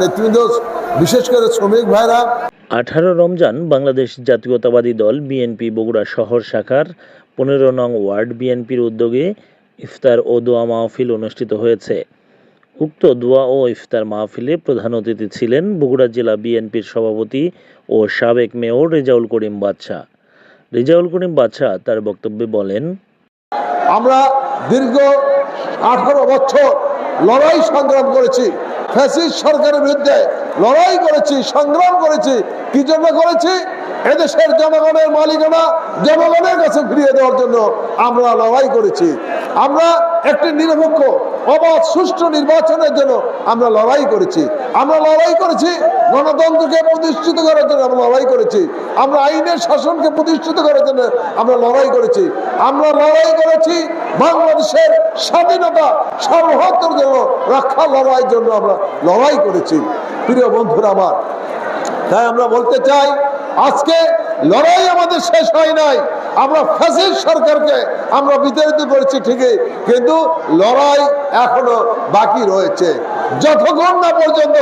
নেতৃবৃন্দ বিশেষ করে শ্রমিক ভাইরা। আঠারো রমজান বাংলাদেশ জাতীয়তাবাদী দল বিএনপি বগুড়া শহর শাখার পনেরো নং ওয়ার্ড বিএনপির উদ্যোগে ইফতার ও দোয়া মাহফিল অনুষ্ঠিত হয়েছে। উক্ত দোয়া ও ইফতার মাহফিলে প্রধান অতিথি ছিলেন বগুড়া জেলা বিএনপির সভাপতি ও সাবেক মেয়র রেজাউল করিম বাদশাহ রেজাউল করিম বাদশাহ তার বক্তব্যে বলেন আমরা দীর্ঘ আঠারো বছর লড়াই সংগ্রাম করেছি। ফ্যাসিস্ট সরকারের বিরুদ্ধে লড়াই করেছি, সংগ্রাম করেছি। কি জন্য করেছি? এদেশের জনগণের মালিকানা জনগণের কাছে ফিরিয়ে দেওয়ার জন্য আমরা লড়াই করেছি। আমরা একটি নিরপেক্ষ অবাধ সুষ্ঠু নির্বাচনের জন্য আমরা লড়াই করেছি। আমরা লড়াই করেছি গণতন্ত্রকে প্রতিষ্ঠিত করার জন্য আমরা লড়াই করেছি। আমরা আইনের শাসনকে প্রতিষ্ঠিত করার জন্য আমরা লড়াই করেছি। আমরা লড়াই করেছি বাংলাদেশের স্বাধীনতা সার্বভৌমত্বের জন্য, রক্ষা লড়াইয়ের জন্য আমরা লড়াই করেছি। প্রিয় বন্ধুরা আমার, তাই আমরা বলতে চাই, আজকে লড়াই আমাদের শেষ হয় নাই। আমরা ফ্যাসিস্ট সরকারকে আমরা বিতাড়িত করেছি ঠিকই, কিন্তু লড়াই এখনও বাকি রয়েছে। যতক্ষণ না পর্যন্ত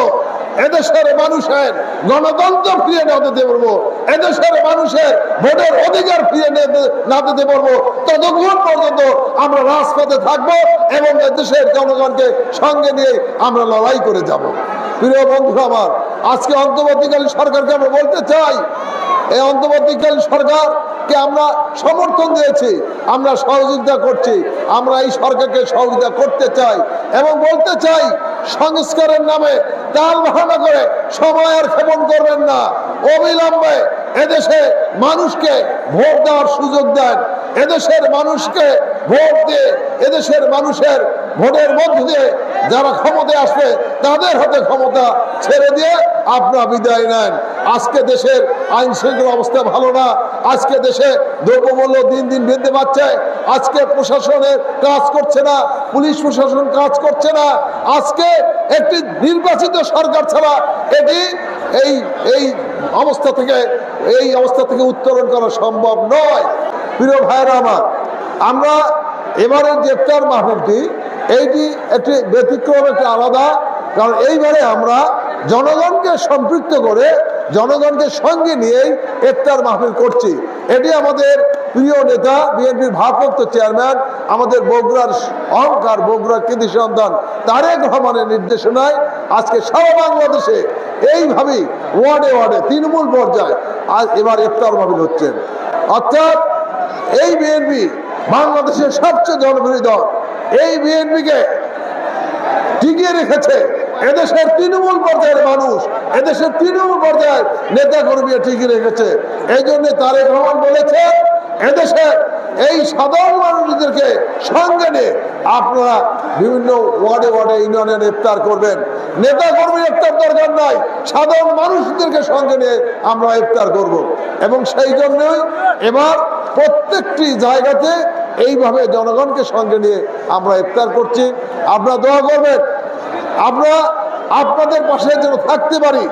এদেশের মানুষের গণতন্ত্র ফিরিয়ে না দিতে পারব, এদেশের মানুষের ভোটের অধিকার নিতে- না দিতে পারব, ততক্ষণ পর্যন্ত আমরা রাজপথে থাকব এবং এদেশের জনগণকে সঙ্গে নিয়ে আমরা লড়াই করে যাব। প্রিয় বন্ধু আমার, আজকে অন্তর্বর্তীকালীন সরকারকে আমরা বলতে চাই, এই অন্তর্বর্তীকালীন সরকারকে আমরা সমর্থন দিয়েছি, আমরা সহযোগিতা করছি, আমরা এই সরকারকে সহযোগিতা করতে চাই এবং বলতে চাই, সংস্কারের নামে তাল বাহানা করে সময় আর ক্ষেপণ করবেন না। অবিলম্বে এদেশে মানুষকে ভোট দেওয়ার সুযোগ দেন। এদেশের মানুষকে ভোট দিয়ে এদেশের মানুষের ভোটের মধ্য দিয়ে যারা ক্ষমতায় আসবে, তাদের হাতে ক্ষমতা ছেড়ে দিয়ে আপনারা বিদায় নেন। আজকে দেশের আইন শৃঙ্খলা অবস্থা ভালো না। আজকে দেশে দ্রব্যমূল্য দিন দিন বৃদ্ধি পাচ্ছে। আজকে প্রশাসনের কাজ করছে না, পুলিশ প্রশাসন কাজ করছে না। আজকে একটি নির্বাচিত সরকার ছাড়া এটি এই এই অবস্থা থেকে, এই অবস্থা থেকে উত্তরণ করা সম্ভব নয়। প্রিয় ভাইরা আমার, আমরা এবারের গ্রেপ্তার মাহফিলটি এইটি একটি ব্যতিক্রম, একটি আলাদা। কারণ এইবারে আমরা জনগণকে সম্পৃক্ত করে, জনগণকে সঙ্গে নিয়েই ইফতার মাহফিল করছি। এটি আমাদের প্রিয় নেতা, বিএনপির ভারপ্রাপ্ত চেয়ারম্যান, আমাদের বগুড়ার অহংকার বগুড়ার কৃতি সন্তান তারেক রহমানের নির্দেশনায় আজকে সারা বাংলাদেশে এইভাবেই ওয়ার্ডে ওয়ার্ডে তৃণমূল পর্যায়ে আজ এবার ইফতার মাহফিল হচ্ছে। অর্থাৎ এই বিএনপি বাংলাদেশের সবচেয়ে জনপ্রিয় দল। এই বিএনপিকে টিকিয়ে রেখেছে এদেশের তৃণমূল পর্যায়ের মানুষ, এদেশের তৃণমূল পর্যায়ের নেতা কর্মীরা টিকিয়ে রেখেছে। এই জন্য তারেক রহমান বলেছে এদেশের এই সাধারণ মানুষদেরকে সঙ্গে নিয়ে আপনারা বিভিন্ন ওয়ার্ডে ওয়ার্ডে ইউনিয়নের ইফতার করবেন। নেতা কর্মী ইফতার দরকার নাই, সাধারণ মানুষদেরকে সঙ্গে নিয়ে আমরা ইফতার করব। এবং সেই জন্যই এবার প্রত্যেকটি জায়গাতে এইভাবে জনগণকে সঙ্গে নিয়ে আমরা ইফতার করছি। আপনারা দোয়া করবেন। আমরা আপনাদের পাশে যেন থাকতে পারি।